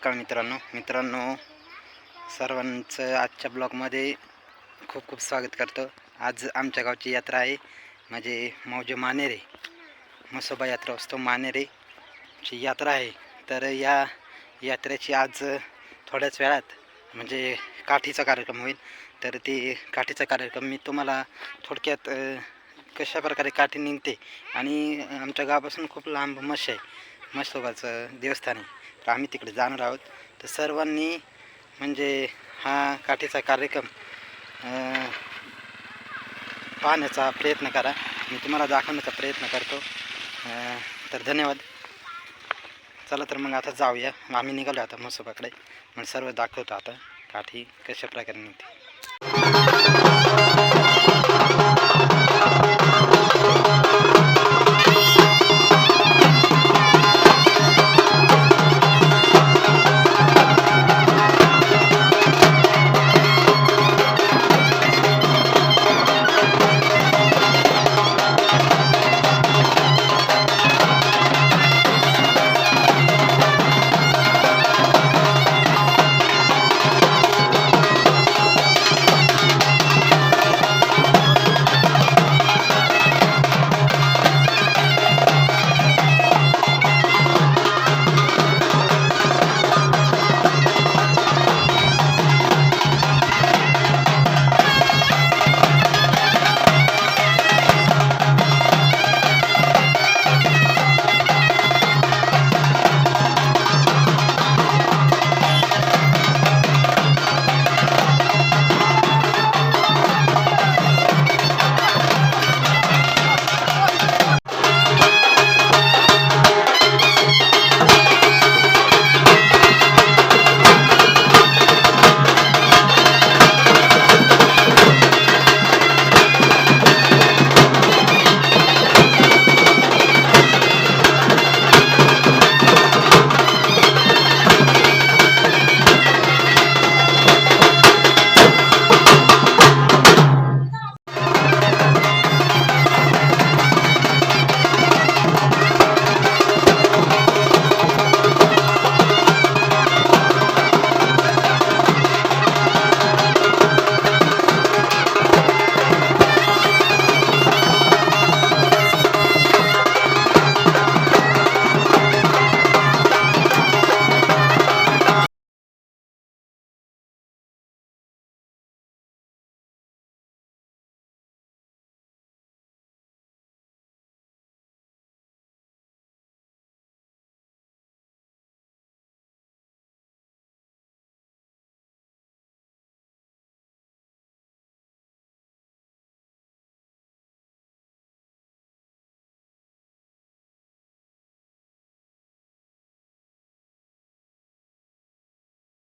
सकाळ मित्रांनो मित्रांनो सर्वांचं आजच्या ब्लॉगमध्ये खूप खूप स्वागत करतो. आज आमच्या गावची यात्रा आहे म्हणजे मौजे मानेरे मसोबा यात्रा असतो मानेरेची यात्रा आहे. तर या यात्रेची आज थोड्याच वेळात म्हणजे काठीचा कार्यक्रम होईल. तर ते काठीचा कार्यक्रम मी तुम्हाला थोडक्यात कशा प्रकारे काठी निघते आणि आमच्या गावापासून खूप लांब मश आहे मसोबाचं देवस्थान आहे. आम्ही तिकडे जाणार आहोत? तर सर्वांनी म्हणजे हा काठीचा कार्यक्रम पाहण्याचा प्रयत्न करा. मी तुम्हाला दाखवण्याचा प्रयत्न करतो. तर धन्यवाद. चला तर मग आता जाऊया. आम्ही निघालो आता मसोबाकडे मग सर्व दाखवतो आता काठी कशा प्रकारे निघते.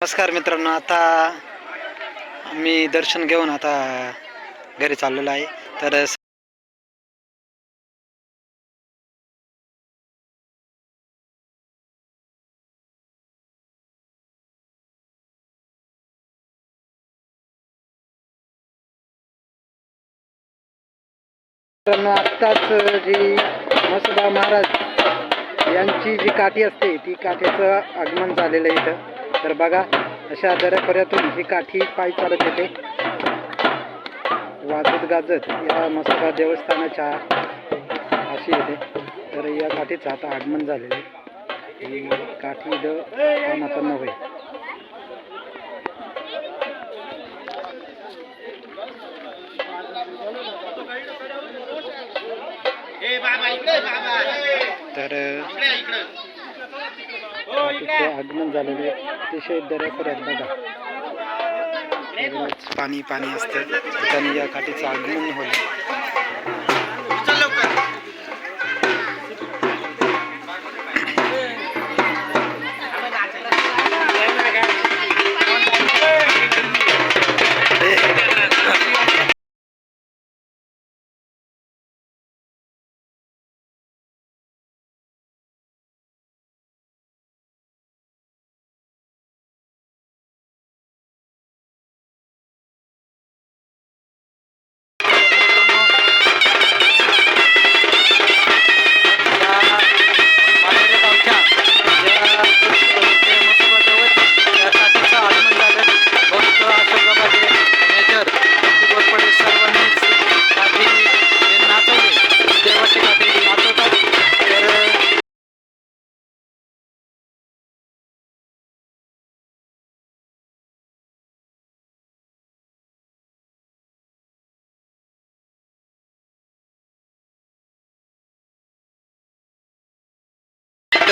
नमस्कार मित्रांनो आता मी दर्शन घेऊन आता घरी चाललेलो आहे. तर आत्ताच जी मसुबा महाराज यांची जी काठी असते ती काठीचं आगमन झालेलं आहे इथं. तर बघा अशा दऱ्यापर्यातून ही काठी पायी चालत येते. वाजत गाजत या मसुबा देवस्थानाच्या अशी येते. तर या काठीचं आता आगमन झालेलं आहे. काठी पानापन्न होईल तर आगमन झालेलं आहे अतिशय दऱ्यापर्यंत बघा रोज पाणी पाणी असतं त्याने या काठीचं आगमन होईल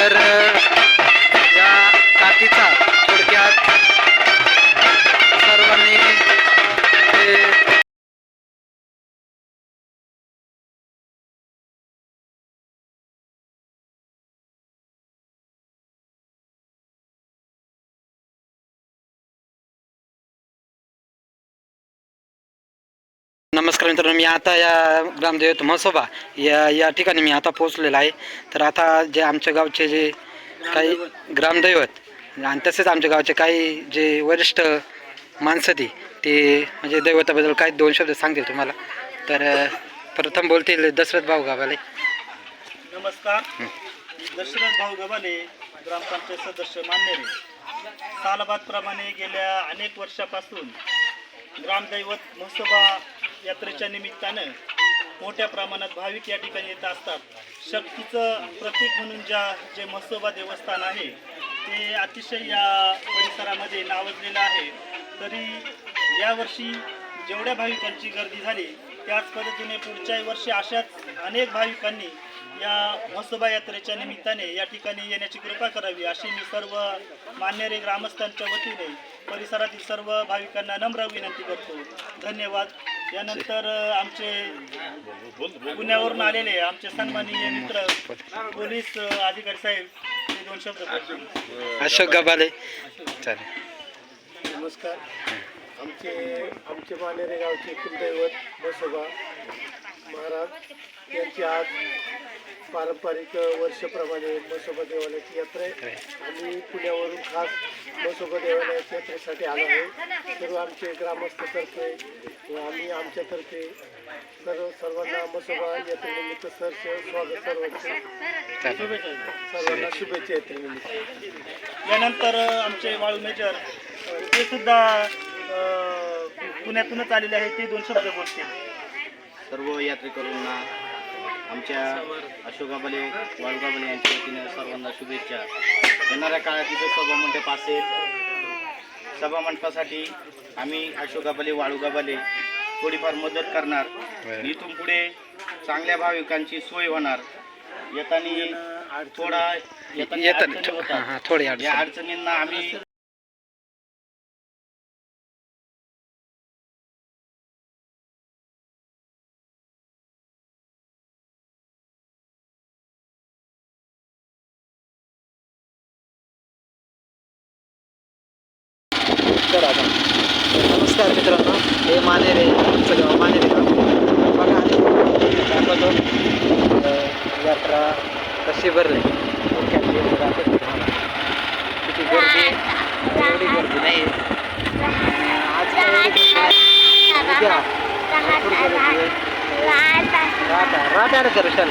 तर नमस्कार मित्रांनो मी आता या ग्रामदेवत महोत्सवा या या ठिकाणी मी आता पोहोचलेला आहे. तर आता जे आमच्या गावचे जे काही ग्रामदैवत आणि तसेच आमच्या गावचे काही जे वरिष्ठ माणसं ती ते म्हणजे दैवताबद्दल काही दोन शब्द सांगतील तुम्हाला. तर प्रथम बोलतील दशरथ भाऊ गावाले नमस्कार. दशरथ भाऊ गव्हाणे ग्रामपंचायत सदस्य मान्यरे सालबादप्रमाणे गेल्या अनेक वर्षापासून ग्रामदैवत महोत्सवा यात्रेच्या निमित्तानं मोठ्या प्रमाणात भाविक या ठिकाणी येत असतात. शक्तीचं प्रतीक म्हणून ज्या जे म्हसोबा देवस्थान आहे ते अतिशय या परिसरामध्ये नावाजलेलं आहे. तरी यावर्षी जेवढ्या भाविकांची गर्दी झाली त्याच पद्धतीने पुढच्याही वर्षी अशाच अनेक भाविकांनी या मसोबा यात्रेच्या निमित्ताने या ठिकाणी येण्याची कृपा करावी अशी मी सर्व मान्यरे ग्रामस्थांच्या वतीने परिसरातील सर्व भाविकांना नम्र विनंती करतो. धन्यवाद. यानंतर आमचे पुण्यावरून आलेले आमचे सन्माननीय मित्र पोलीस अधिकारी साहेब ते दोन शब्द. अशोक गाबाले. चालेल. नमस्कार. आमचे आमचे मानेरे गावचे कुलदैवत बसोबा महाराज यांची आज पारंपरिक वर्षप्रमाणे बसोबा देवालयाची यात्रा आहे. आम्ही पुण्यावरून खास बसोबा देवालयाच्या यात्रेसाठी आलो आहे. सर्व आमचे ग्रामस्थतर्फे आम्ही आमच्यातर्फे सर्व सर्वांना बसोबा यात्रेनिमित्त सहर्ष स्वागत सर्वांचे. सर्वांना शुभेच्छा यात्रेनिमित्त. यानंतर आमचे वाळू मेजर ते सुद्धा पुण्यातूनच आलेले आहे ते दोन शब्द बोलतील. सर्व यात्रेकरूंना आमच्या अशोकाबले वाळगाबले यांच्या वतीनं सर्वांना शुभेच्छा. येणाऱ्या काळात इथं सभामंडप असेल. सभामंडपासाठी आम्ही अशोकाबले वाळूगाबले थोडीफार मदत करणार. इथून पुढे चांगल्या भाविकांची सोय होणार. येताना थोडा येताना येतात अडचणी हां होतात. हां थोडी या अडचण अडचणींना आम्ही तर आता नमस्कार मित्रांनो हे मानेरे आमचं गाव मानेरे गाव बघा आणि दाखवतो. यात्रा कशी भरली? दाखवतो. किती गर्दी एवढी गर्दी नाही आहे आज काय एवढी गर्दी नाही. उद्या. भरपूर गर्दी आहे. राहता. राहता रे दर्शन.